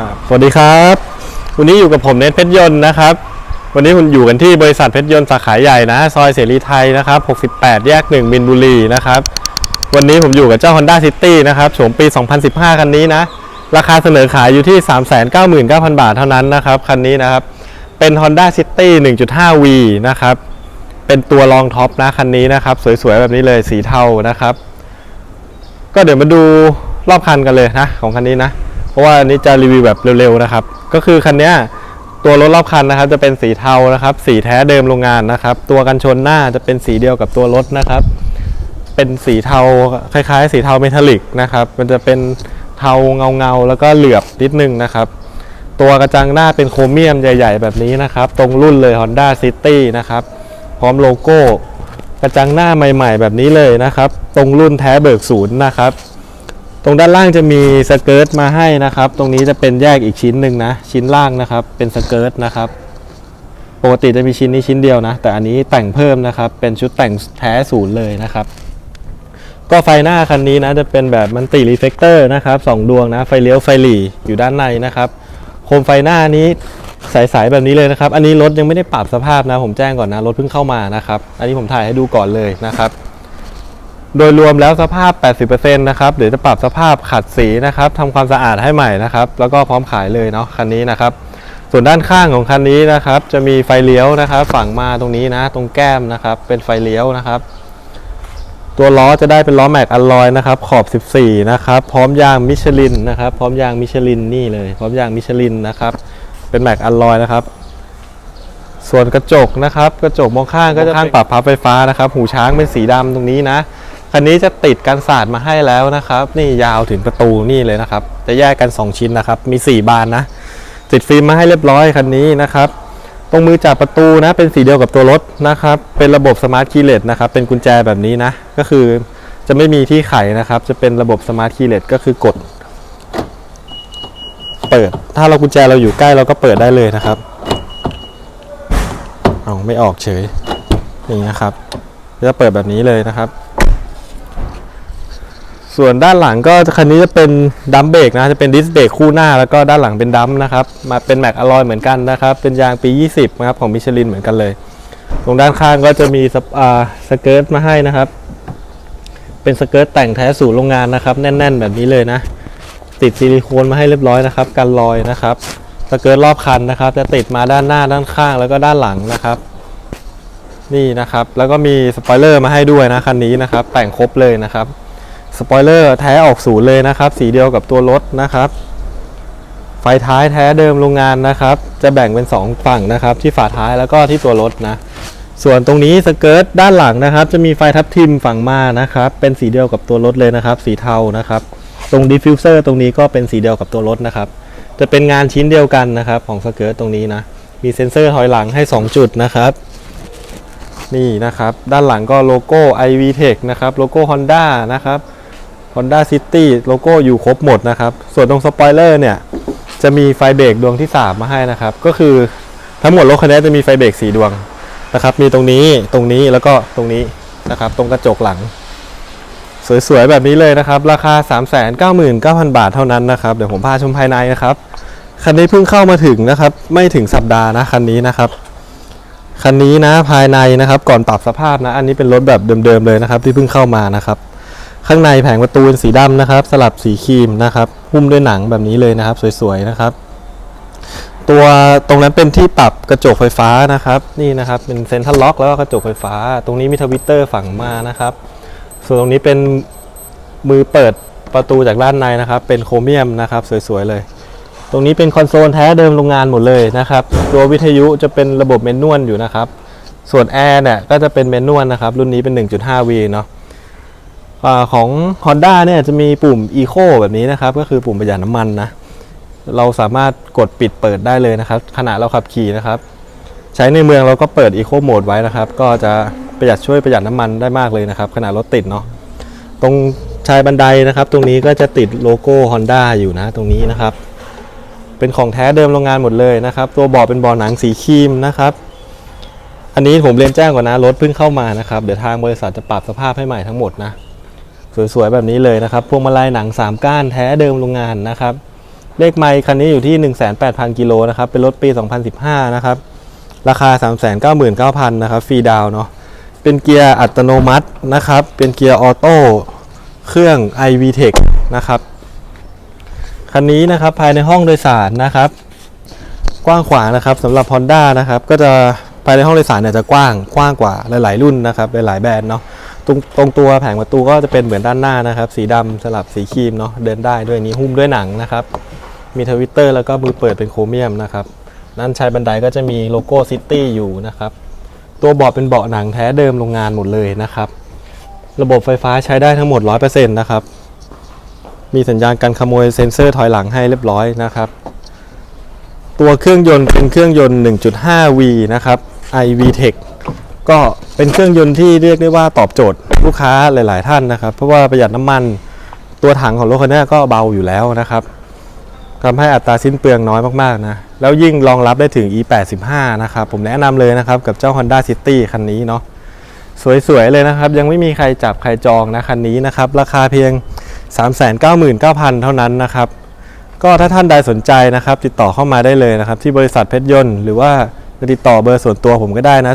ครับสวัสดีครับ วันนี้อยู่กับผมเนทเพชรยนต์นะครับ วันนี้คุณอยู่กันที่บริษัทเพชรยนต์สาขาใหญ่นะ ซอยเสรีไทยนะครับ 68 แยก 1 มินบุรีนะครับ วันนี้ผมอยู่กับเจ้า Honda City นะครับโฉมปี 2015 คันนี้นะ ราคาเสนอขายอยู่ที่ 399,000 บาทเท่านั้นนะครับ คันนี้นะครับ เป็น Honda City 1.5V นะครับ เป็นตัวรองท็อปนะคันนี้นะครับ สวยๆ แบบนี้เลยสีเทานะครับ ก็เดี๋ยวมาดูรอบคันกันเลยนะ ของคันนี้นะ เพราะว่าอันนี้จะรีวิวแบบเร็วๆนะครับ ก็คือคันนี้ตัวรถรอบคันนะครับ จะเป็นสีเทานะครับ สีแท้เดิมโรงงานนะครับ ตัวกันชนหน้าจะเป็นสีเดียวกับตัวรถนะครับ เป็นสีเทาคล้ายๆ สีเทาเมทัลลิกนะครับ มันจะเป็นเทาเงาๆแล้วก็เหลือบนิดนึงนะครับ ตัวกระจังหน้าเป็นโครเมียมใหญ่ ๆ แบบนี้นะครับ ตรงรุ่นเลย Honda City นะครับ พร้อมโลโก้กระจังหน้าใหม่ ๆ แบบนี้เลยนะครับ ตรงรุ่นแท้เบิกศูนย์นะครับ ตรงด้านล่างจะมีสเกิร์ตมาให้นะครับ ตรงนี้จะเป็นแยกอีกชิ้นหนึ่งนะ ชิ้นล่างนะครับ เป็นสเกิร์ตนะครับ ปกติจะมีชิ้นนี้ชิ้นเดียวนะ แต่อันนี้แต่งเพิ่มนะครับ เป็นชุดแต่งแท้ศูนย์เลยนะครับ ก็ไฟหน้าคันนี้นะ จะเป็นแบบมันติรีเฟกเตอร์นะครับสองดวงนะ ไฟเลี้ยวไฟหลีอยู่ด้านในนะครับ โคมไฟหน้านี้ใสๆแบบนี้เลยนะครับ อันนี้รถยังไม่ได้ปรับสภาพนะ ผมแจ้งก่อนนะ รถเพิ่งเข้ามานะครับ อันนี้ผมถ่ายให้ดูก่อนเลยนะครับ โดยรวมแล้วสภาพ 80%นะครับเดี๋ยวจะปรับสภาพขัดสีนะครับทำความสะอาดให้ใหม่นะครับ แล้วก็พร้อมขายเลยเนาะคันนี้นะครับ ส่วนด้านข้างของคันนี้นะครับ จะมีไฟเลี้ยวนะครับ ฝั่งมาตรงนี้นะ ตรงแก้มนะครับ เป็นไฟเลี้ยวนะครับ ตัวล้อจะได้เป็นล้อแม็กอลลอยนะครับ ขอบ 14 นะครับ พร้อมยางมิชลินนะครับ พร้อมยางมิชลินนี่เลย พร้อมยางมิชลินนะครับ เป็นแม็กอลลอยนะครับส่วนกระจกนะครับ กระจกมองข้างก็จะข้างปรับพับไฟฟ้านะครับ หูช้างเป็นสีดำตรงนี้นะ คันนี้จะติดกันศาสตร์มาให้แล้วนะครับ นี่ยาวถึงประตูนี่เลยนะครับ จะแยกกัน 2 ชิ้นนะครับ มี 4 บานนะ ติดฟิล์มมาให้เรียบร้อยคันนี้นะครับ ตรงมือจับประตูนะ เป็นสีเดียวกับตัวรถนะครับ เป็นระบบสมาร์ทคีย์เลสนะครับ เป็นกุญแจแบบนี้นะ ก็คือจะไม่มีที่ไขนะครับ จะเป็นระบบสมาร์ทคีย์เลสก็คือกด เปิด ถ้าเรากุญแจเราอยู่ใกล้เราก็เปิดได้เลยนะครับเอาไม่ออกเฉย นี่นะครับจะเปิดแบบนี้เลยนะครับ ส่วนด้านหลังก็คันนี้จะเป็นดัมเบรกนะจะเป็นดิสเบรกคู่หน้าแล้วก็ด้านหลังเป็นดัมนะครับมาเป็นแม็กอลลอยเหมือนกันนะครับ เป็นยางปี 20นะครับของมิชลินเหมือนกันเลย ตรงด้านข้างก็จะมีสอ่าสเกิร์ตมาให้นะครับ เป็นสเกิร์ตแต่งแท้สู่โรงงานนะครับ แน่น ๆ แบบนี้เลยนะ ติดซิลิโคนมาให้เรียบร้อยนะครับกันรอยนะครับสเกิร์ตรอบคันนะครับ จะติดมาด้านหน้าด้านข้างแล้วก็ด้านหลังนะครับนี่นะครับ แล้วก็มีสปอยเลอร์มาให้ด้วยนะคันนี้นะครับ แต่งครบเลยนะครับ สปอยเลอร์แท้ออกศูนย์เลยนะครับ สีเดียวกับตัวรถนะครับ ไฟท้ายแท้เดิมโรงงานนะครับ จะแบ่งเป็น 2 ฝั่งนะครับ ที่ฝาท้ายแล้วก็ที่ตัวรถนะ ส่วนตรงนี้สเกิร์ตด้านหลังนะครับ จะมีไฟทับทิมฝั่งมานะครับ เป็นสีเดียวกับตัวรถเลยนะครับ สีเทานะครับ ตรงดิฟฟิวเซอร์ตรงนี้ก็เป็นสีเดียวกับตัวรถนะครับ จะเป็นงานชิ้นเดียวกันนะครับของสเกิร์ตตรงนี้นะ มีเซ็นเซอร์ถอยหลังให้ 2 จุดนะครับนี่นะครับ ด้านหลังก็โลโก้ iVTech นะครับ โลโก้ Honda นะครับ Honda City โลโก้อยู่ครบหมดนะครับ ส่วนตรงสปอยเลอร์เนี่ย จะมีไฟเบรกดวงที่ 3 มาให้นะครับ ก็คือทั้งหมดรถคันนี้จะมีไฟเบรกสีดวงนะครับ มีตรงนี้ตรงนี้แล้วก็ตรงนี้นะครับ ตรงกระจกหลัง สวยๆ แบบนี้เลยนะครับ ราคา 399,000 บาทเท่านั้นนะครับ เดี๋ยวผมพาชมภายในนะครับ คันนี้เพิ่งเข้ามาถึงนะครับ ไม่ถึงสัปดาห์นะคันนี้นะครับคันนี้นะภายในนะครับ ก่อนปรับสภาพนะ อันนี้เป็นรถแบบเดิมๆเลยนะครับ ที่เพิ่งเข้ามานะครับ ข้างในแผงประตูเป็นสีดำนะครับ สลับสีครีมนะครับหุ้มด้วยหนังแบบนี้เลยนะครับ สวยๆนะครับตัวตรงนั้นเป็นที่ปรับกระจกไฟฟ้านะครับนี่นะครับเป็นเซ็นทรัลล็อกแล้วก็กระจกไฟฟ้า ตรงนี้มีทวิตเตอร์ฝังมานะครับ ส่วนตรงนี้เป็นมือเปิดประตูจากด้านในนะครับ เป็นโครเมียมนะครับสวยๆเลย ตรงนี้เป็นคอนโซลแท้เดิมโรงงานหมดเลยนะครับ ตัววิทยุจะเป็นระบบเมนนวลอยู่นะครับ ส่วนแอร์เนี่ยก็จะเป็นเมนนวลนะครับ รุ่นนี้เป็น 1.5V เนาะ ของ Honda เนี่ยจะมีปุ่ม Eco แบบนี้นะครับ ก็คือปุ่มประหยัดน้ำมันนะ เราสามารถกดปิดเปิดได้เลยนะครับขณะเราขับขี่นะครับ ใช้ในเมืองเราก็เปิด Eco Mode ไว้นะครับ ก็จะประหยัดช่วยประหยัดน้ำมันได้มากเลยนะครับขณะรถติดเนาะตรงชายบันไดนะครับ ตรงนี้ก็จะติดโลโก้ Honda อยู่นะตรงนี้นะครับ เป็นของแท้เดิมโรงงานหมดเลยนะครับ ตัวเบาะเป็นเบาะหนังสีครีมนะครับอันนี้ผมเรียนแจ้งก่อนนะรถเพิ่งเข้ามานะครับเดี๋ยวทางบริษัทจะปรับสภาพให้ใหม่ทั้งหมดนะ สวยๆ แบบนี้เลยนะครับ พวงมาลัยหนัง 3 ก้านแท้เดิมโรงงานนะครับ เลขไมค์คันนี้อยู่ที่ 18,000 กิโลนะครับ เป็นรถปี 2015 นะครับ ราคา 399,000 นะครับ ฟรีดาวเนาะ เป็นเกียร์อัตโนมัตินะครับ เป็นเกียร์ออโต้ เครื่อง iVTEC นะครับ คันนี้นะครับภายในห้องโดยสารนะครับ กว้างขวางนะครับสำหรับ Honda นะครับ ก็จะภายในห้องโดยสารเนี่ยจะกว้าง กว้างกว่าหลาย ๆ รุ่นนะครับ หลายๆแบรนด์เนาะ ตรงตรงตัวแผงประตูก็จะเป็นเหมือนด้านหน้านะครับ สีดำสลับสีครีมเนาะเดินได้ด้วยนี้หุ้มด้วยหนังนะครับ มีทวิตเตอร์แล้วก็มือเปิดเป็นโครเมียมนะครับด้านชายบันไดก็จะมีโลโก้ซิตี้อยู่นะครับตัวเบาะเป็นเบาะหนังแท้เดิมโรงงานหมดเลยนะครับ ระบบไฟฟ้าใช้ได้ทั้งหมด 100%นะครับ มีสัญญาณการขโมยเซ็นเซอร์ถอยหลังให้เรียบร้อยนะครับ ตัวเครื่องยนต์เป็นเครื่องยนต์ 1.5V นะครับ iVTEC ก็เป็นเครื่องยนต์ที่เรียกได้ว่าตอบโจทย์ลูกค้าหลาย ๆ ท่านนะครับ เพราะว่าประหยัดน้ำมันตัวถังของรถคันนี้ก็เบาอยู่แล้วนะครับทำให้อัตราสิ้นเปลืองน้อยมาก ๆ นะ แล้วยิ่งรองรับได้ถึง E85 นะครับ ผมแนะนำเลยนะครับ กับเจ้า Honda City คันนี้เนาะสวย ๆ เลยนะครับ ยังไม่มีใครจับใครจองนะคันนี้นะครับ ราคาเพียง 399,000 เท่านั้นนะครับ ก็ถ้าท่านใดสนใจนะครับ ติดต่อเข้ามาได้เลยนะครับ ที่บริษัทเพชรยนต์หรือว่า ติดต่อเบอร์ส่วนตัวผมก็ได้นะ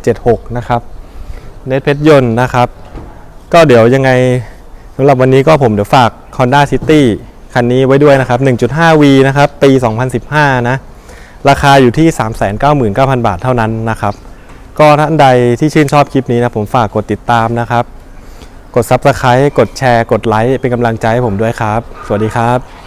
0626407776 นะครับเน็ตเพชรยนต์นะครับ ก็เดี๋ยวยังไงสำหรับวันนี้ก็ผมเดี๋ยวฝาก Honda City คันนี้ไว้ด้วยนะครับ 1.5V นะครับ ปี 2015 นะ ราคาอยู่ที่ 399,000 บาทเท่านั้นนะครับ ก็ท่านใดที่ชื่นชอบคลิปนี้นะ ผมฝากกดติดตามนะครับ กด Subscribe กดแชร์ กดไลค์เป็นกำลังใจให้ผมด้วยครับ สวัสดีครับ